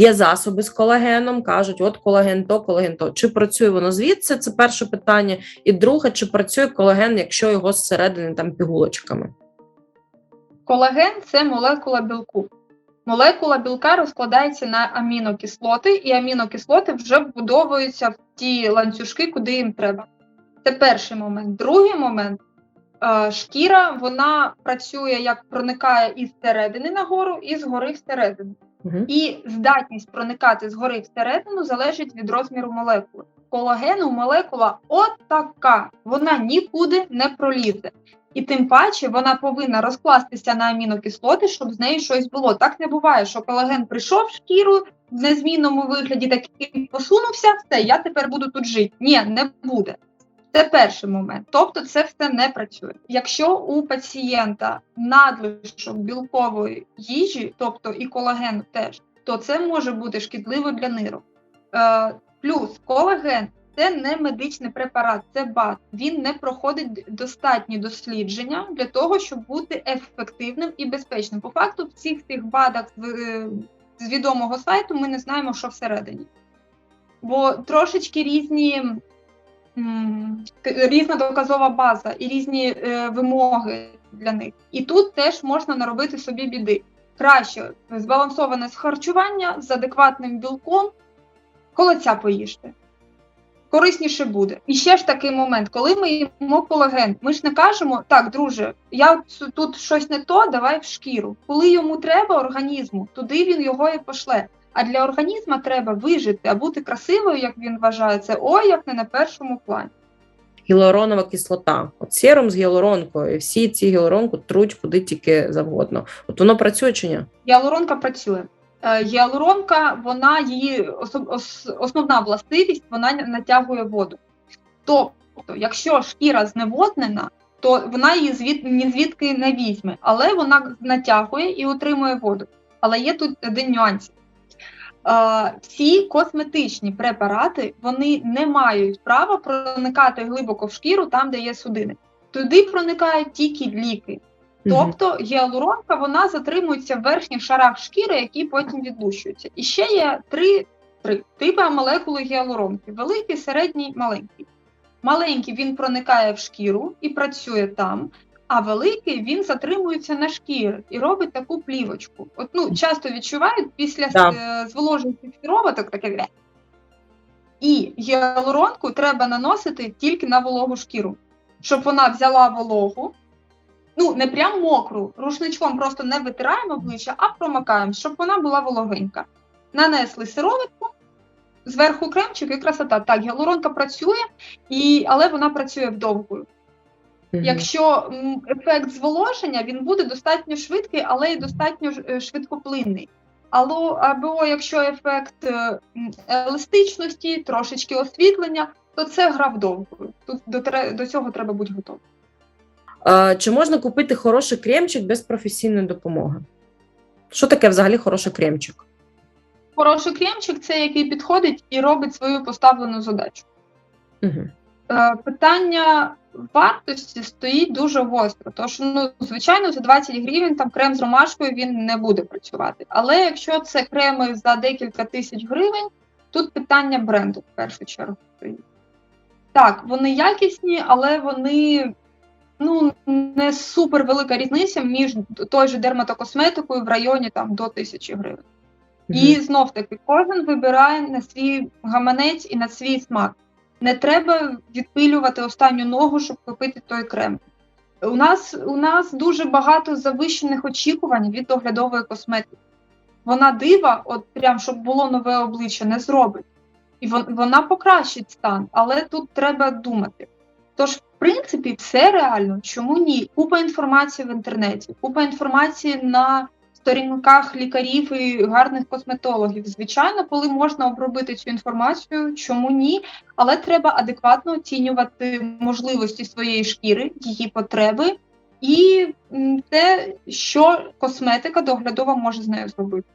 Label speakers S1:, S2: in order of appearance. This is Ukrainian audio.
S1: Є засоби з колагеном, кажуть, от колаген то, колаген то. Чи працює воно звідси? Це перше питання. І друге, чи працює колаген, якщо його зсередини там пігулочками?
S2: Колаген це молекула білку. Молекула білка розкладається на амінокислоти, і амінокислоти вже вбудовуються в ті ланцюжки, куди їм треба. Це перший момент. Другий момент шкіра вона працює як проникає із середини нагору, і згори всередину.
S1: Угу.
S2: І здатність проникати згори всередину залежить від розміру молекули. Колагену молекула от така, вона нікуди не пролізе. І тим паче вона повинна розкластися на амінокислоти, щоб з нею щось було. Так не буває, що колаген прийшов в шкіру в незмінному вигляді, такий посунувся, все, я тепер буду тут жити. Ні, не буде. Це перший момент. Тобто це все не працює. Якщо у пацієнта надлишок білкової їжі, тобто і колагену теж, то це може бути шкідливо для нирок. Е, плюс колаген це не медичний препарат, це БАД. Він не проходить достатні дослідження для того, щоб бути ефективним і безпечним. По факту, в цих цих БАДах е, з відомого сайту ми не знаємо, що всередині. Бо трошечки різні. Різна доказова база і різні е, вимоги для них. І тут теж можна наробити собі біди. Краще збалансоване з харчування з адекватним білком, холодця поїжте корисніше буде. І ще ж такий момент, коли ми їмо колаген, ми ж не кажемо, так, друже, я тут щось не то, давай в шкіру. Коли йому треба організму, туди він його і пошле. А для організму треба вижити, а бути красивою, як він вважає, це ой, як не на першому плані.
S1: Гіалуронова кислота. От серум з гіалуронкою, і всі ці гіалуронку труть куди тільки завгодно. От воно працює чи ні?
S2: Гіалуронка працює. Е, Гіалуронка, вона її основна властивість, вона натягує воду. Тобто, якщо шкіра зневоднена, то вона її звід, ні звідки не візьме, але вона натягує і утримує воду. Але є тут один нюанс. Е, всі косметичні препарати вони не мають права проникати глибоко в шкіру там, де є судини. Туди проникають тільки ліки. Тобто гіалуронка вона затримується в верхніх шарах шкіри, які потім відлущуються. І ще є три, три типи молекули гіалуронки: великий, середній, маленький. Маленький він проникає в шкіру і працює там, а великий він затримується на шкірі і робить таку плівочку. От ну часто відчувають після
S1: Да.
S2: да. зволожених сироваток таке. І гіалуронку треба наносити тільки на вологу шкіру, щоб вона взяла вологу, ну не прям мокру, рушничком просто не витираємо обличчя, а промокаємо, щоб вона була вологенька. Нанесли сироватку, зверху кремчик і красота. Так, гіалуронка працює, і, але вона працює вдовгою.
S1: Мгм.
S2: Якщо ефект зволоження, він буде достатньо швидкий, але й достатньо е, швидкоплинний. Або, або якщо ефект е, еластичності, трошечки освітлення, то це гра вдовгою. Тут до, до цього треба бути готовим.
S1: Чи можна купити хороший кремчик без професійної допомоги? Що таке взагалі хороший кремчик?
S2: Хороший кремчик це який підходить і робить свою поставлену задачу.
S1: Угу.
S2: Е, питання вартості стоїть дуже гостро. Тож, ну, звичайно, за 20 гривень там крем з ромашкою він не буде працювати. Але якщо це креми за декілька тисяч гривень, тут питання бренду в першу чергу стоїть. Так, вони якісні, але вони ну, не супер велика різниця між той же дерматокосметикою в районі там до тисячі гривень. І знов таки кожен вибирає на свій гаманець і на свій смак. Не треба відпилювати останню ногу, щоб купити той крем. У нас, у нас дуже багато завищених очікувань від доглядової косметики. Вона дива, от прям щоб було нове обличчя, не зробить. І вон- вона покращить стан, але тут треба думати. Тож, в принципі, все реально. Чому ні? Купа інформації в інтернеті, купа інформації на сторінках лікарів і гарних косметологів. Звичайно, коли можна обробити цю інформацію, чому ні? Але треба адекватно оцінювати можливості своєї шкіри, її потреби і те, що косметика доглядова може з нею зробити.